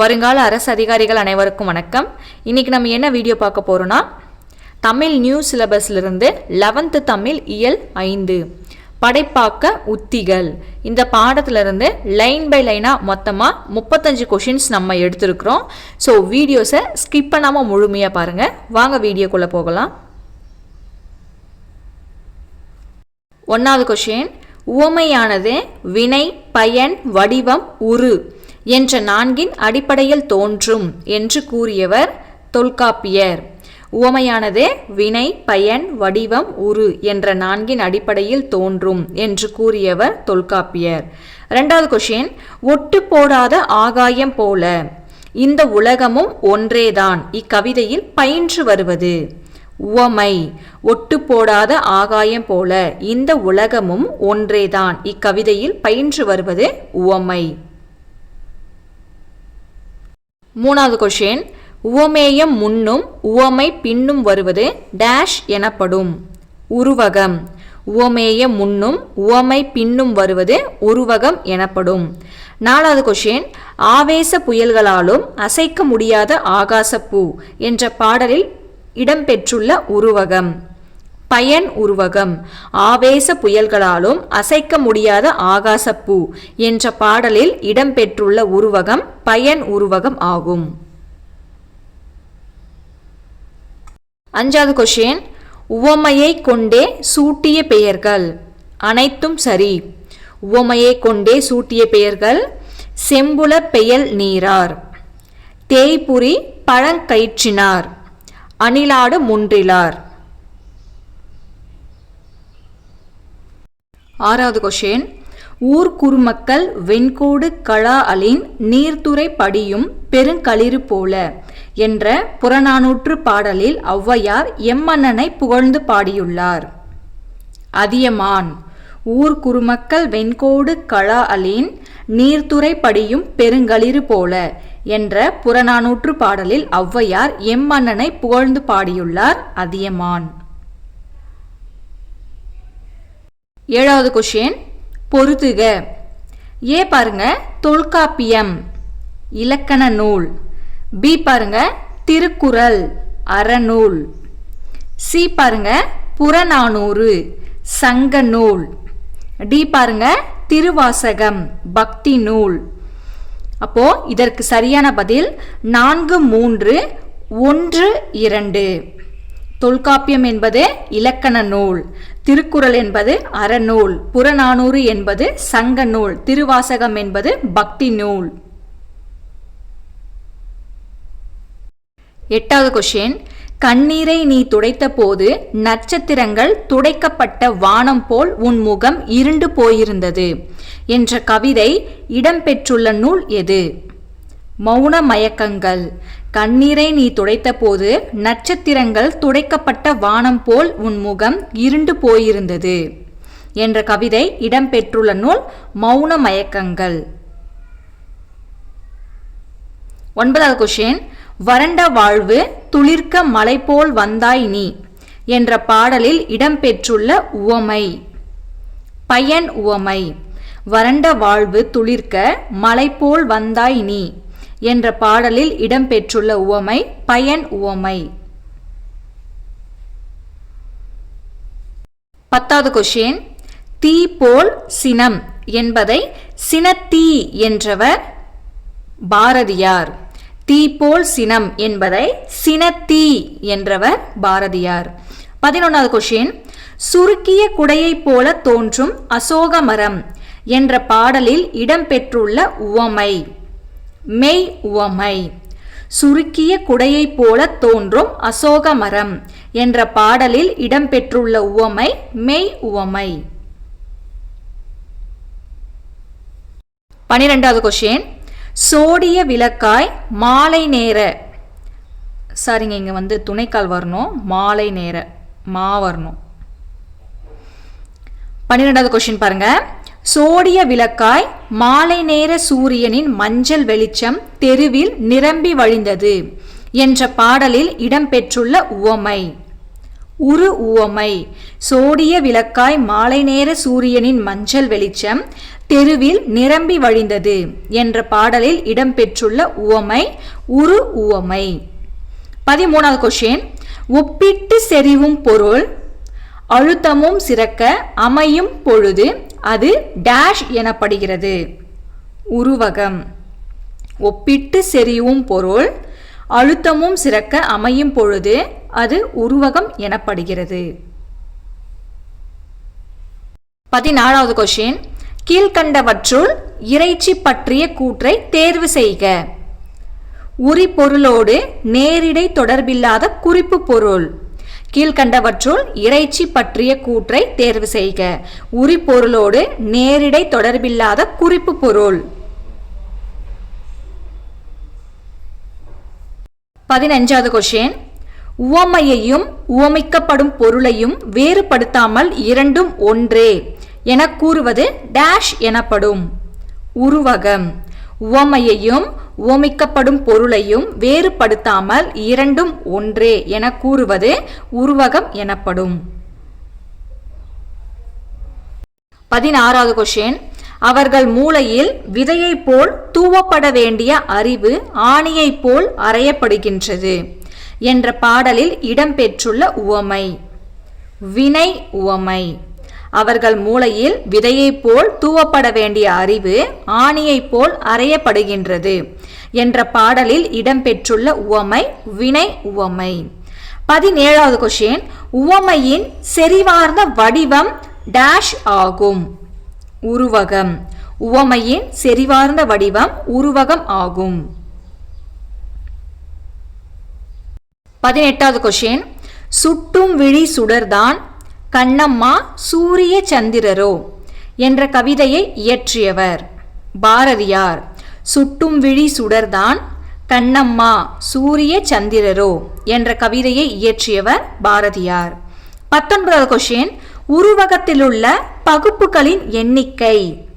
வருங்கால அரசு அதிகாரிகள் அனைவருக்கும் வணக்கம். இன்னைக்கு நம்ம என்ன வீடியோ பார்க்க போகிறோன்னா தமிழ் நியூ சிலபஸ்லேருந்து லெவன்த்து தமிழ் இயல் ஐந்து. படைப்பாக்க உத்திகள். இந்த பாடத்திலிருந்து லைன் பை லைனாக மொத்தமாக முப்பத்தஞ்சு கொஷின்ஸ் நம்ம எடுத்திருக்கிறோம். ஸோ வீடியோஸை ஸ்கிப் பண்ணாமல் முழுமையாக பாருங்கள் வாங்க வீடியோக்குள்ளே போகலாம். ஒன்றாவது கொஷின் உவமையானது வினை பயன் வடிவம் உரு. என்ற நான்கின் அடிப்படையில் தோன்றும் என்று கூறியவர் தொல்காப்பியர். உவமையானது வினை பயன் வடிவம் உரு என்ற நான்கின் அடிப்படையில் தோன்றும் என்று கூறியவர் தொல்காப்பியர். ரெண்டாவது கொஷின் ஒட்டு போடாத ஆகாயம் போல. இந்த உலகமும் ஒன்றேதான். இக்கவிதையில் பயின்று வருவது. உவமை ஒட்டு போடாத ஆகாயம் போல. இந்த உலகமும் ஒன்றேதான். இக்கவிதையில் பயின்று வருவது உவமை. மூணாவது கொஷின் உவமேயம் முன்னும் உவமை பின்னும் வருவது டேஷ் எனப்படும். உருவகம். உவமேயம் முன்னும் உவமை பின்னும் வருவது உருவகம் எனப்படும். நாலாவது கொஷின் ஆவேச புயல்களாலும் அசைக்க முடியாத ஆகாசப்பூ என்ற பாடலில் இடம்பெற்றுள்ள உருவகம். பயன் உருவகம். ஆவேச புயல்களாலும் அசைக்க முடியாத ஆகாசப்பூ என்ற பாடலில் இடம்பெற்றுள்ள உருவகம் பயன் உருவகம் ஆகும். அஞ்சாவது கொஷின் உவமையை கொண்டே சூட்டிய பெயர்கள் அனைத்தும் சரி. உவமையை கொண்டே சூட்டிய பெயர்கள் செம்புல பெயல் நீரார். தேய்புரி பழங்கயிற்றினார். அணிலாடு முன்றிலார். ஆறாவது கொஷின் ஊர் குறுமக்கள் வெண்கோடு களா அலின் நீர்த்துறை படியும் பெருங்களிறு போல என்ற புறநானூற்று பாடலில் ஔவையார் எம்மன்னனை புகழ்ந்து பாடியுள்ளார். அதியமான் ஊர் குறுமக்கள் வெண்கோடு களா அலின் நீர்த்துறை படியும் பெருங்களிறு போல என்ற புறநானூற்று பாடலில் ஔவையார் எம்மன்னனை புகழ்ந்து பாடியுள்ளார் அதியமான். ஏழாவது கொஷின் பொருத்துக ஏ பாருங்க தொல்காப்பியம் இலக்கண நூல். பி பாருங்க திருக்குறள் அறநூல். சி பாருங்க புறநானூறு சங்க நூல். டி பாருங்க திருவாசகம் பக்தி நூல். அப்போ இதற்கு சரியான பதில் நான்கு மூன்று ஒன்று இரண்டு. தொல்காப்பியம் என்பது இலக்கண நூல். திருக்குறள் என்பது அறநூல் புறநானூறு என்பது சங்க நூல் திருவாசகம் என்பது பக்தி நூல் எட்டாவது கொஷின் கண்ணீரை நீ துடைத்த போது நட்சத்திரங்கள் துடைக்கப்பட்ட வானம் போல் உன் முகம் இருண்டு போயிருந்தது என்ற கவிதை இடம்பெற்றுள்ள நூல் எது? மௌன மயக்கங்கள் கண்ணீரை நீ துடைத்தபோது நட்சத்திரங்கள் துடைக்கப்பட்ட வானம் போல் உன் முகம் இருண்டு போயிருந்தது என்ற கவிதை இடம்பெற்றுள்ள நூல் மௌன மயக்கங்கள் ஒன்பதாவது கொஷின் வறண்ட வாழ்வு துளிர்க்க மலை போல் வந்தாய் நீ என்ற பாடலில் இடம்பெற்றுள்ள உவமை. பயன் உவமை வறண்ட வாழ்வு துளிர்க்க மலை போல் வந்தாய் நீ என்ற பாடலில் இடம்பெற்றுள்ள உவமை பயன் உவமை. பத்தாவது கொஷின் தீ போல் சினம் என்பதை சினத்தீ என்றவர் பாரதியார். தீ போல் சினம் என்பதை சினத்தீ என்றவர் பாரதியார். பதினொன்றாவது கொஷின் சுருக்கிய குடையைப் போல தோன்றும் அசோக மரம் என்ற பாடலில் இடம்பெற்றுள்ள உவமை. மெய் உவமை. சுருக்கிய குடையைப் போல தோன்றும் அசோக மரம் என்ற பாடலில் இடம்பெற்றுள்ள உவமை மெய் உவமை. பனிரெண்டாவது கொஷின் சோடிய விளக்காய் மாலை நேர. சாரிங்க இங்கே வந்து துணைக்கால் வரணும். மாலை நேர மா வரணும். பன்னிரெண்டாவது கொஷின் பாருங்க. சோடிய விளக்காய் மாலை நேர சூரியனின் மஞ்சள் வெளிச்சம் தெருவில் நிரம்பி வழிந்தது என்ற பாடலில் இடம்பெற்றுள்ள உவமை. உரு உவமை. சோடிய விளக்காய் மாலை நேர சூரியனின் மஞ்சள் வெளிச்சம் தெருவில் நிரம்பி வழிந்தது என்ற பாடலில் இடம்பெற்றுள்ள உவமை உரு உவமை. பதிமூணாவது கொஷின் ஒப்பிட்டு செறிவும் பொருள். அழுத்தமும் சிறக்க அமையும் பொழுது அது டேஷ் எனப்படுகிறது. உருவகம். ஒப்பிட்டு செறிவும் பொருள். அழுத்தமும் சிறக்க அமையும் பொழுது அது உருவகம் எனப்படுகிறது. பதினாலாவது கொஷின் கீழ்கண்டவற்றுள் இறைச்சி பற்றிய கூற்றை தேர்வு செய்க. உரி பொருளோடு நேரிடை தொடர்பில்லாத குறிப்பு பொருள். கீழ்கண்டவற்றுள் இறைச்சி பற்றிய கூற்றை தேர்வு செய்க. உரி பொருளோடு நேரிடை தொடர்பில்லாத குறிப்பு பொருள். பதினஞ்சாவது கொஷின் உவமையையும் உவமிக்கப்படும் பொருளையும் வேறுபடுத்தாமல் இரண்டும் ஒன்றே என கூறுவது டேஷ் எனப்படும். உருவகம். உவமையையும் உவமிக்கப்படும் பொருளையும் வேறுபடுத்தாமல் இரண்டும் ஒன்றே என கூறுவது உருவகம் எனப்படும். பதினாறாவது கொஷின் அவர்கள் மூளையில் விதையைப் போல் தூவப்பட வேண்டிய அறிவு ஆணியைப் போல் அறையப்படுகின்றது என்ற பாடலில் இடம்பெற்றுள்ள உவமை. வினை உவமை. அவர்கள் மூளையில் விதையைப் போல் தூவப்பட வேண்டிய அறிவு ஆணியைப் போல் அறையப்படுகின்றது என்ற பாடலில் இடம்பெற்றுள்ள உவமை வினை உவமை. பதினேழாவது கொஷின் உவமையின் செறிவார்ந்த வடிவம் டேஷ் ஆகும். உருவகம். உவமையின் செறிவார்ந்த வடிவம் உருவகம் ஆகும். பதினெட்டாவது கொஷின் சுட்டும் விழி சுடர்தான் கண்ணம்மா சூரிய சந்திரரோ என்ற கவிதையை இயற்றியவர். பாரதியார். சுட்டும் விழி சுடர்தான் கண்ணம்மா சூரிய சந்திரரோ என்ற கவிதையை இயற்றியவர் பாரதியார். பத்தொன்பதாவது கொஷின் உருவகத்திலுள்ள பகுப்புகளின் எண்ணிக்கை.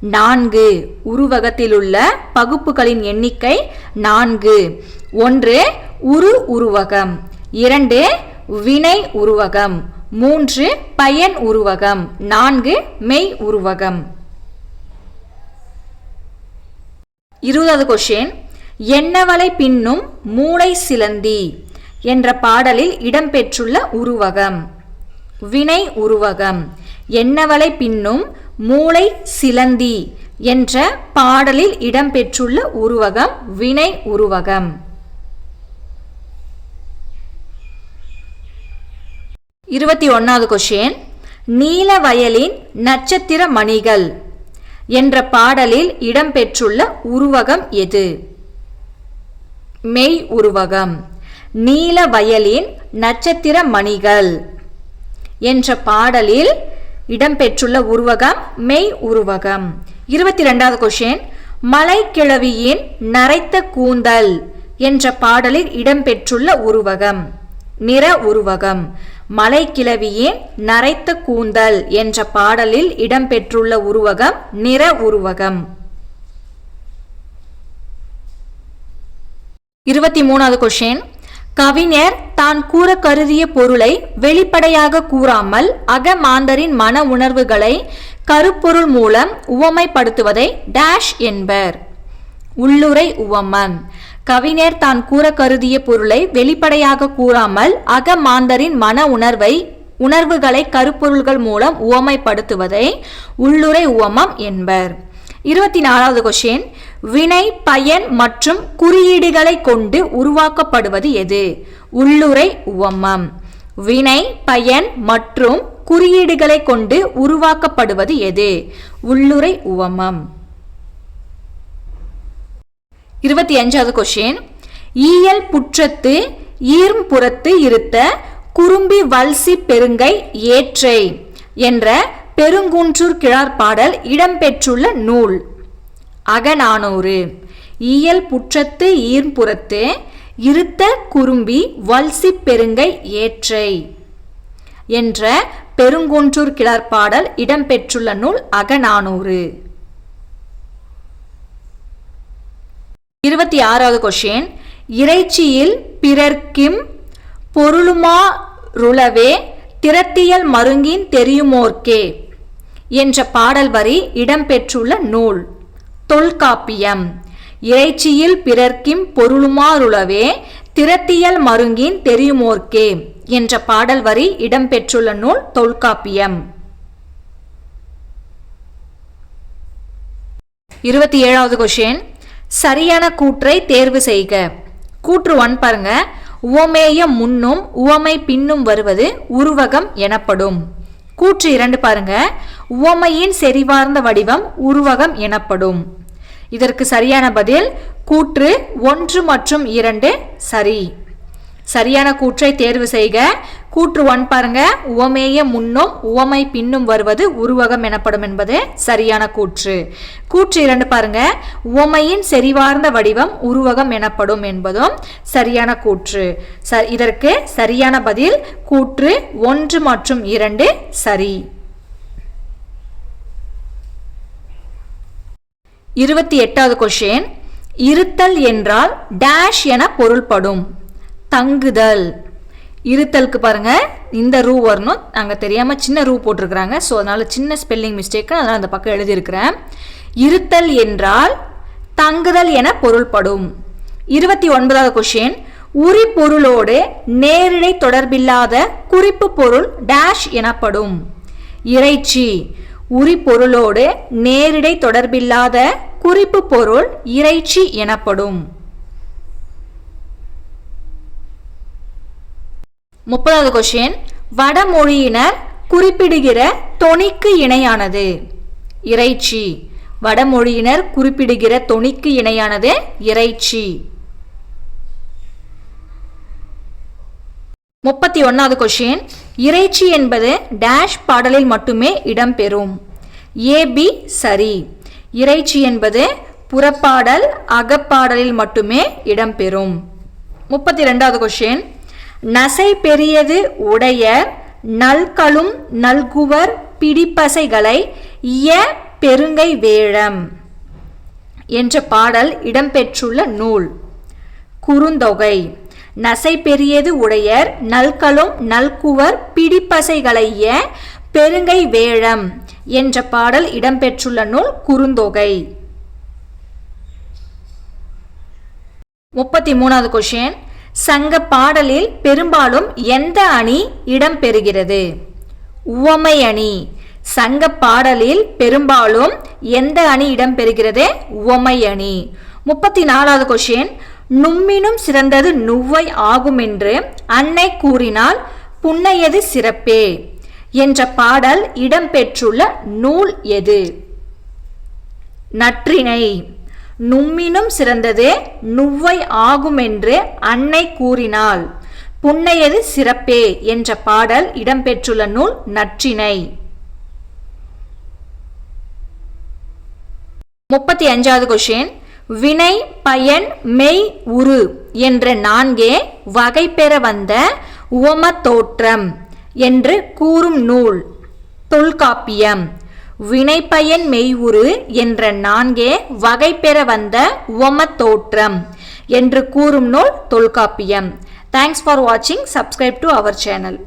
நான்கு. உருவகத்திலுள்ள பகுப்புகளின் எண்ணிக்கை நான்கு. ஒன்று உரு உருவகம். இரண்டு வினை உருவகம். மூன்று பயன் உருவகம். நான்கு மெய் உருவகம். இருபதாவது கொஷின் என்னவளை பின்னும் மூளை சிலந்தி என்ற பாடலில் இடம்பெற்றுள்ள உருவகம். வினை உருவகம். என்னவளை பின்னும் மூளை சிலந்தி என்ற பாடலில் இடம்பெற்றுள்ள உருவகம் வினை உருவகம். இருபத்தி ஒன்றாவது கொஷின் நீல வயலின் நட்சத்திர மணிகள் என்ற பாடலில் இடம்பெற்றுள்ள உருவகம் எது? மெய் உருவகம். நீல வயலின் நட்சத்திர மணிகள் என்ற பாடலில் இடம்பெற்றுள்ள உருவகம் மெய் உருவகம். இருபத்தி ரெண்டாவது கொஷின் மலைக்கிழவியின் நரைத்த கூந்தல் என்ற பாடலில் இடம்பெற்றுள்ள உருவகம். நிற உருவகம். மலைக்கிழவியின் நரைத்த கூந்தல் என்ற பாடலில் இடம்பெற்றுள்ள உருவகம் நிற உருவகம். இருபத்தி மூணாவது கொஷின் கவிஞர் தான் கூற கருதிய பொருளை வெளிப்படையாக கூறாமல் அகமாந்தரின் மன உணர்வுகளை கருப்பொருள் மூலம் உவமைப்படுத்துவதை டேஷ் என்பர். உள்ளுரை உவமம். கவிஞர் தான் கூற கருதிய பொருளை வெளிப்படையாக கூறாமல் அகமாந்தரின் மன உணர்வை உணர்வுகளை கருப்பொருள்கள் மூலம் உவமைப்படுத்துவதை உள்ளுரை உவமம் என்பர். இருபத்தி நாலாவது கொஷின் வினை பயன் மற்றும் குறியீடுகளை கொண்டு உருவாக்கப்படுவது எது? உள்ளுரை உவமம். வினை பயன் மற்றும் குறியீடுகளை கொண்டு உருவாக்கப்படுவது எது? உள்ளுரை உவமம். இருபத்தி அஞ்சாவது கொஷின் ஈயல் புற்றத்து ஈர்ம்புறத்து இருத்த குறும்பி வல்சி பெருங்கை ஏற்றை என்ற பெருங்குன்றூர் கிழார் பாடல் இடம்பெற்றுள்ள நூல். அகநானூறு. ஈயல் புற்றத்து ஈர்ம்புறத்து இருத்த குறும்பி வல்சி பெருங்கை ஏற்றை என்ற பெருங்குன்றூர் கிளர் பாடல் இடம்பெற்றுள்ள நூல் அகநானூறு. இருபத்தி ஆறாவது கொஷின் இறைச்சியில் பிறர்க்கும் பொருளுமா ருளவே திறத்தியல் மருங்கின் தெரியுமோர்க்கே என்ற பாடல் வரி இடம்பெற்றுள்ள நூல். தொல்காப்பியம். இறைச்சியில் பிறர்க்கிம் பொருளுமாறுளவே திறத்தியல் மருங்கின் தெரியுமோர்க்கே என்ற பாடல் வரி இடம்பெற்றுள்ள நூல் தொல்காப்பியம். இருபத்தி ஏழாவது கொஷின் சரியான கூற்றை தேர்வு செய்க. கூற்று ஒன் பாருங்க. உவமேயம் முன்னும் உவமை பின்னும் வருவது உருவகம் எனப்படும். கூற்று இரண்டு பாருங்க. உவமையின் செறிவார்ந்த வடிவம் உருவகம் எனப்படும். இதற்கு சரியான பதில் கூற்று ஒன்று மற்றும் இரண்டு சரி. சரியான கூற்றை தேர்வு செய்க. கூற்று ஒன் பாருங்க. உவமேய முன்னும் உவமை பின்னும் வருவது உருவகம் எனப்படும் என்பது சரியான கூற்று. கூற்று இரண்டு பாருங்க. உவமையின் செறிவார்ந்த வடிவம் உருவகம் எனப்படும் என்பதும் சரியான கூற்று. ச இதற்கு சரியான பதில் கூற்று ஒன்று மற்றும் இரண்டு சரி. இருபத்தி எட்டாவது கொஷின் இருத்தல் என்றால் டேஷ் என பொருள்படும். தங்குதல். இருத்தலுக்கு பாருங்கள் இந்த ரூ வரணும். நாங்கள் தெரியாமல் சின்ன ரூ போட்டிருக்கிறாங்க. ஸோ அதனால் சின்ன ஸ்பெல்லிங் மிஸ்டேக்கு அதனால் அந்த பக்கம் எழுதியிருக்கிறேன். இருத்தல் என்றால் தங்குதல் என பொருள்படும். இருபத்தி ஒன்பதாவது கொஷின் உரி பொருளோடு நேரிடை தொடர்பில்லாத குறிப்பு பொருள் டேஷ் எனப்படும். இறைச்சி. உரி பொருளோடு நேரிடை தொடர்பில்லாத குறிப்பு பொருள் இறைச்சி எனப்படும். முப்பதாவது கொஷின் வடமொழியினர் குறிப்பிடுகிற தொனிக்கு இணையானது. இறைச்சி. வடமொழியினர் குறிப்பிடுகிற தொனிக்கு இணையானது இறைச்சி. முப்பத்தி ஒன்னாவது கொஷின் இறைச்சி என்பது டேஷ் பாடலில் மட்டுமே இடம்பெறும் ஏபி சரி. இறைச்சி என்பது புறப்பாடல் அகப்பாடலில் மட்டுமே இடம்பெறும் முப்பத்தி ரெண்டாவது கொஷின் நசை பெரியது உடைய நல்களும் நல்குவர் பிடிப்பசைகளை இய பெருங்கை வேழம் என்ற பாடல் இடம்பெற்றுள்ள நூல். குறுந்தொகை. நசை பெரியது உடையர் நல்களும் நல்குவர் பிடிப்பசைகளைய பெருங்கை வேழம் என்ற பாடல் இடம்பெற்றுள்ள நூல் குறுந்தொகை. முப்பத்தி மூணாவது கொஷின் சங்க பாடலில் பெரும்பாலும் எந்த அணி இடம்பெறுகிறது? உவமை அணி. சங்க பாடலில் பெரும்பாலும் எந்த அணி இடம்பெறுகிறது? உவமை அணி. முப்பத்தி நாலாவது கொஷின் நும்மினும் சிறந்தது நுவ்வை ஆகும் என்று அன்னை கூறினால் புன்னையது சிறப்பே என்ற பாடல் இடம்பெற்றுள்ள நூல் எது? நற்றினை நும்மினும் சிறந்தது நுவ்வை ஆகுமென்று அன்னை கூறினாள். புன்னையது சிறப்பே என்ற பாடல் இடம்பெற்றுள்ள நூல் நற்றினை. முப்பத்தி அஞ்சாவது கொஷின் வினை பயன் மெய் உரு என்ற நான்கே வகை பெற வந்த உவம தோற்றம் என்று கூறும் நூல். தொல்காப்பியம். வினைப்பயன் மெய்வுரு என்ற நான்கே வகை பெற வந்த உவம தோற்றம் என்று கூறும் நூல் தொல்காப்பியம். தேங்க்ஸ் ஃபார் வாட்சிங் சப்ஸ்கிரைப் டு அவர் சேனல்